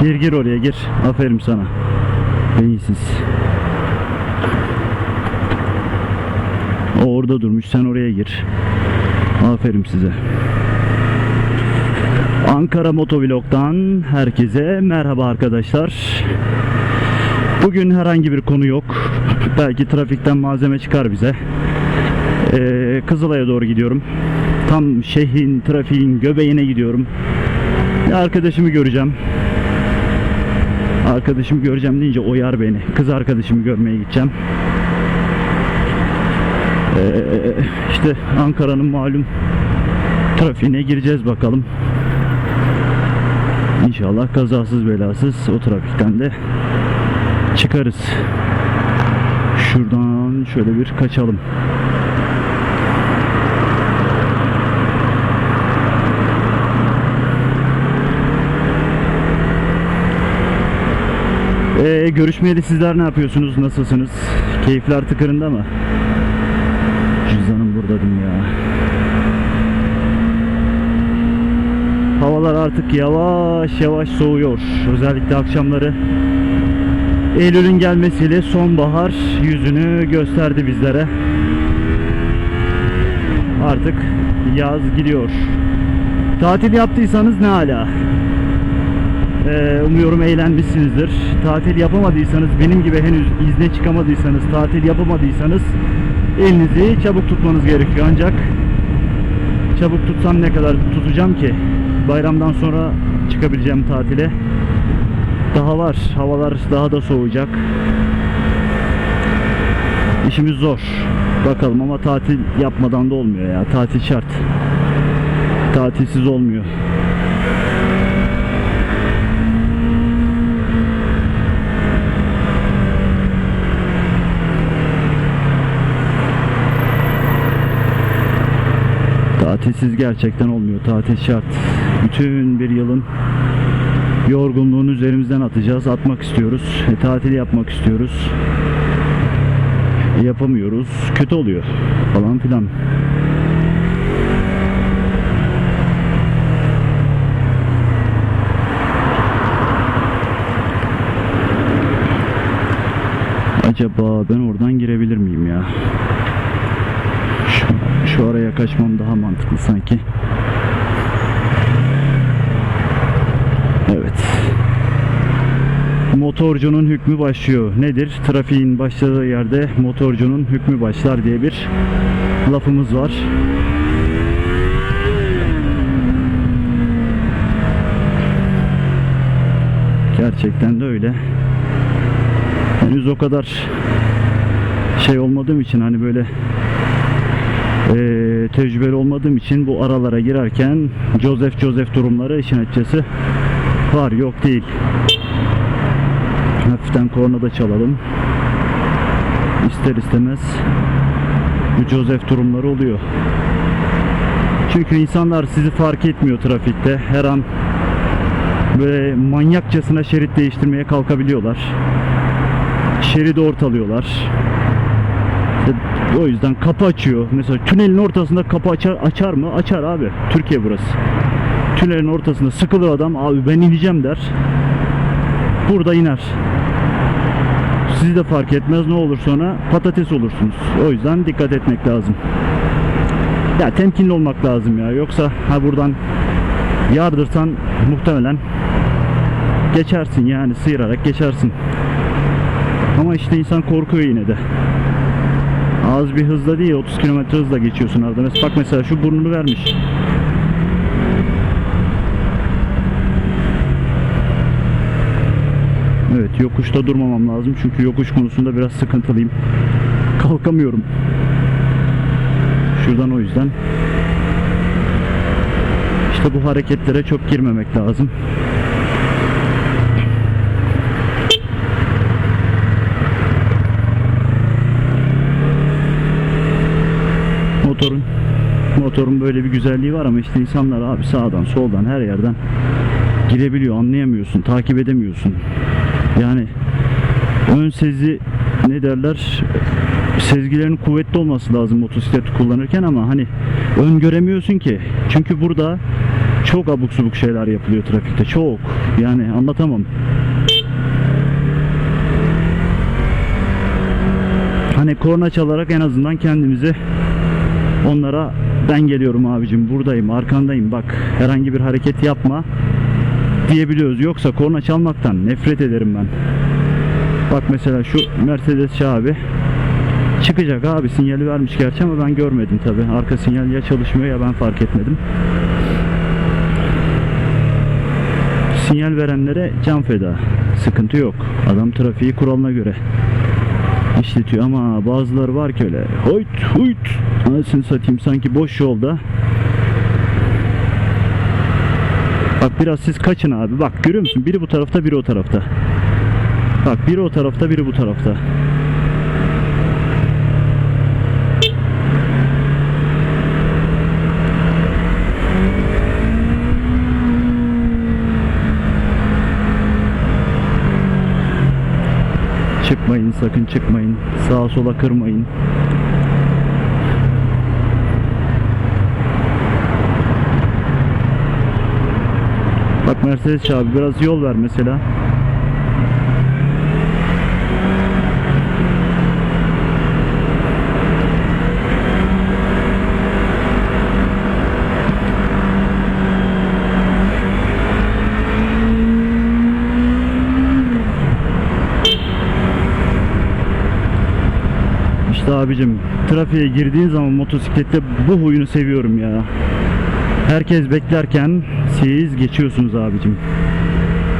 Gir gir oraya gir. Aferin sana. Beyinsiz. O orada durmuş. Sen oraya gir. Aferin size. Ankara Motovlog'dan herkese merhaba arkadaşlar. Bugün herhangi bir konu yok. Belki trafikten malzeme çıkar bize. Ee, Kızılay'a doğru gidiyorum. Tam şehrin, trafiğin göbeğine gidiyorum. Bir arkadaşımı göreceğim. Arkadaşımı göreceğim deyince oyar beni. Kız arkadaşımı görmeye gideceğim. Ee, işte Ankara'nın malum trafiğine gireceğiz bakalım. İnşallah kazasız belasız o trafikten de çıkarız. Şuradan şöyle bir kaçalım. Ee, görüşmeyeli sizler ne yapıyorsunuz? Nasılsınız? Keyifler tıkırında mı? Cüzdanım buradadım ya. Havalar artık yavaş yavaş soğuyor. Özellikle akşamları Eylül'ün gelmesiyle sonbahar yüzünü gösterdi bizlere. Artık yaz gidiyor. Tatil yaptıysanız ne ala? Ee, umuyorum eğlenmişsinizdir. Tatil yapamadıysanız, benim gibi henüz izne çıkamadıysanız, tatil yapamadıysanız elinizi çabuk tutmanız gerekiyor. Ancak çabuk tutsam ne kadar tutacağım ki? Bayramdan sonra çıkabileceğim tatile. Daha var. Havalar daha da soğuyacak. İşimiz zor. Bakalım ama tatil yapmadan da olmuyor ya. Tatil şart. Tatilsiz olmuyor. Tatilsiz gerçekten olmuyor. Tatil şart. Bütün bir yılın yorgunluğunu üzerimizden atacağız. Atmak istiyoruz. E, tatil yapmak istiyoruz. E, yapamıyoruz. Kötü oluyor. Falan filan. Acaba ben oradan girebilir miyim ya? Kaçmam daha mantıklı sanki. Evet. Motorcunun hükmü başlıyor. Nedir? Trafiğin başladığı yerde motorcunun hükmü başlar diye bir lafımız var. Gerçekten de öyle. Henüz o kadar şey olmadığım için hani böyle eee tecrübeli olmadığım için bu aralara girerken Joseph Joseph durumları işin açıkçası var yok değil. Hafiften korna da çalalım. İster istemez bu Joseph durumları oluyor. Çünkü insanlar sizi fark etmiyor trafikte. Her an böyle manyakçasına şerit değiştirmeye kalkabiliyorlar. Şeridi ortalıyorlar. O yüzden kapı açıyor. Mesela tünelin ortasında kapı açar, açar mı? Açar abi. Türkiye burası. Tünelin ortasında sıkılır adam. Abi ben ineceğim der. Burada iner. Sizi de fark etmez. Ne olur sonra patates olursunuz. O yüzden dikkat etmek lazım. Ya temkinli olmak lazım ya. Yoksa ha buradan yardırsan muhtemelen geçersin yani sıyırarak geçersin. Ama işte insan korkuyor yine de. Az bir hızla değil 30 km hızla geçiyorsun arada. Mes- Bak mesela şu burnunu vermiş. Evet yokuşta durmamam lazım çünkü yokuş konusunda biraz sıkıntılıyım. Kalkamıyorum. Şuradan o yüzden. İşte bu hareketlere çok girmemek lazım. motorun motorun böyle bir güzelliği var ama işte insanlar abi sağdan soldan her yerden girebiliyor anlayamıyorsun takip edemiyorsun yani ön sezi ne derler sezgilerin kuvvetli olması lazım motosiklet kullanırken ama hani ön göremiyorsun ki çünkü burada Çok abuk subuk şeyler yapılıyor trafikte. Çok. Yani anlatamam. Hani korna çalarak en azından kendimizi onlara ben geliyorum abicim buradayım arkandayım bak herhangi bir hareket yapma diyebiliyoruz. Yoksa korna çalmaktan nefret ederim ben. Bak mesela şu Mercedes abi çıkacak abi sinyali vermiş gerçi ama ben görmedim tabi. Arka sinyal ya çalışmıyor ya ben fark etmedim. Sinyal verenlere can feda. Sıkıntı yok. Adam trafiği kuralına göre işletiyor ama bazıları var ki öyle hoyt huyt anasını satayım sanki boş yolda Bak biraz siz kaçın abi. Bak görüyor musun? Biri bu tarafta, biri o tarafta. Bak biri o tarafta, biri bu tarafta. Çıkmayın sakın çıkmayın. Sağa sola kırmayın. Bak Mercedes abi biraz yol ver mesela. Abicim trafiğe girdiğin zaman motosiklette bu huyunu seviyorum ya. Herkes beklerken siz geçiyorsunuz abicim.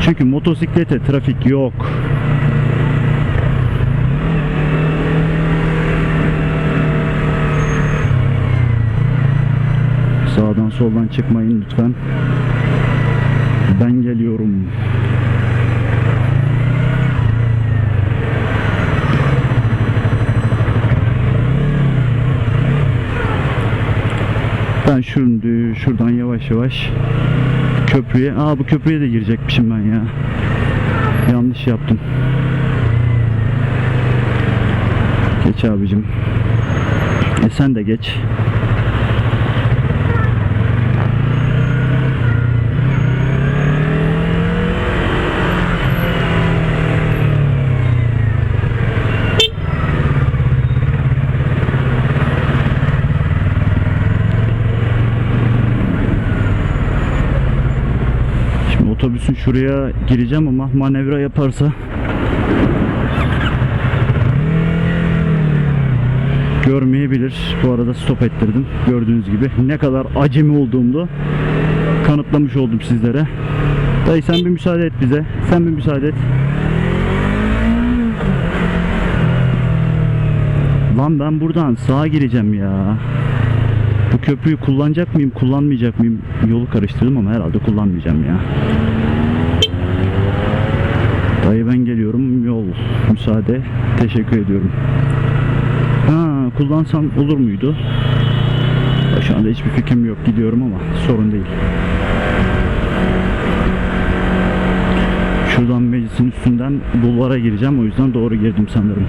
Çünkü motosiklete trafik yok. Sağdan soldan çıkmayın lütfen. Ben geliyorum. Ben şimdi şuradan yavaş yavaş köprüye. Aa bu köprüye de girecekmişim ben ya. Yanlış yaptım. Geç abicim. E sen de geç. Şimdi şuraya gireceğim ama manevra yaparsa görmeyebilir. Bu arada stop ettirdim. Gördüğünüz gibi ne kadar acemi olduğumu kanıtlamış oldum sizlere. Dayı sen bir müsaade et bize. Sen bir müsaade et. Lan ben buradan sağa gireceğim ya. Bu köprüyü kullanacak mıyım, kullanmayacak mıyım? Yolu karıştırdım ama herhalde kullanmayacağım ya. Dayı ben geliyorum. Yol müsaade. Teşekkür ediyorum. Ha, kullansam olur muydu? Şu anda hiçbir fikrim yok. Gidiyorum ama sorun değil. Şuradan meclisin üstünden bulvara gireceğim. O yüzden doğru girdim sanırım.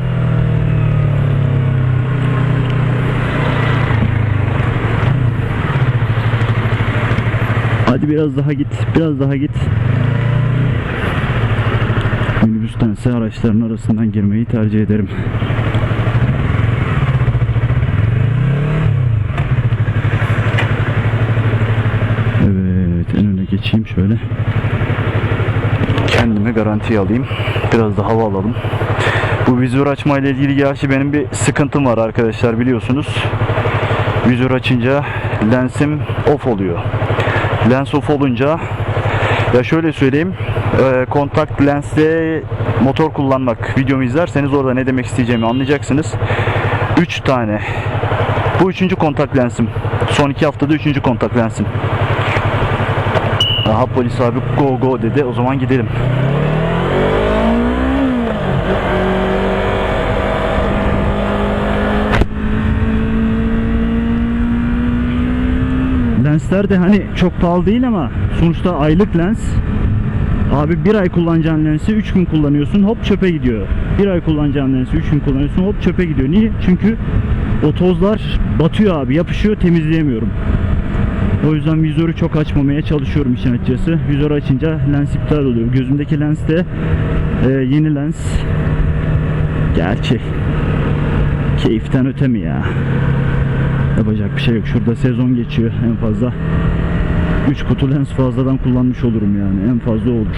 Hadi biraz daha git, biraz daha git. Minibüstense araçların arasından girmeyi tercih ederim. Evet, en öne geçeyim şöyle. Kendime garantiye alayım. Biraz da hava alalım. Bu vizör açma ile ilgili gerçi benim bir sıkıntım var arkadaşlar biliyorsunuz. Vizör açınca lensim off oluyor. Lens off olunca ya şöyle söyleyeyim e, kontak lensle motor kullanmak videomu izlerseniz orada ne demek isteyeceğimi anlayacaksınız. 3 tane. Bu üçüncü kontak lensim. Son iki haftada üçüncü kontak lensim. Aha polis abi go go dedi. O zaman gidelim. Lensler de hani çok pahalı değil ama sonuçta aylık lens. Abi bir ay kullanacağın lensi 3 gün kullanıyorsun hop çöpe gidiyor. Bir ay kullanacağın lensi 3 gün kullanıyorsun hop çöpe gidiyor. Niye? Çünkü o tozlar batıyor abi yapışıyor temizleyemiyorum. O yüzden vizörü çok açmamaya çalışıyorum işin açıkçası. Vizörü açınca lens iptal oluyor. Gözümdeki lens de e, yeni lens. Gerçi keyiften öte mi ya? Yapacak bir şey yok. Şurada sezon geçiyor en fazla. 3 kutu lens fazladan kullanmış olurum yani. En fazla olur.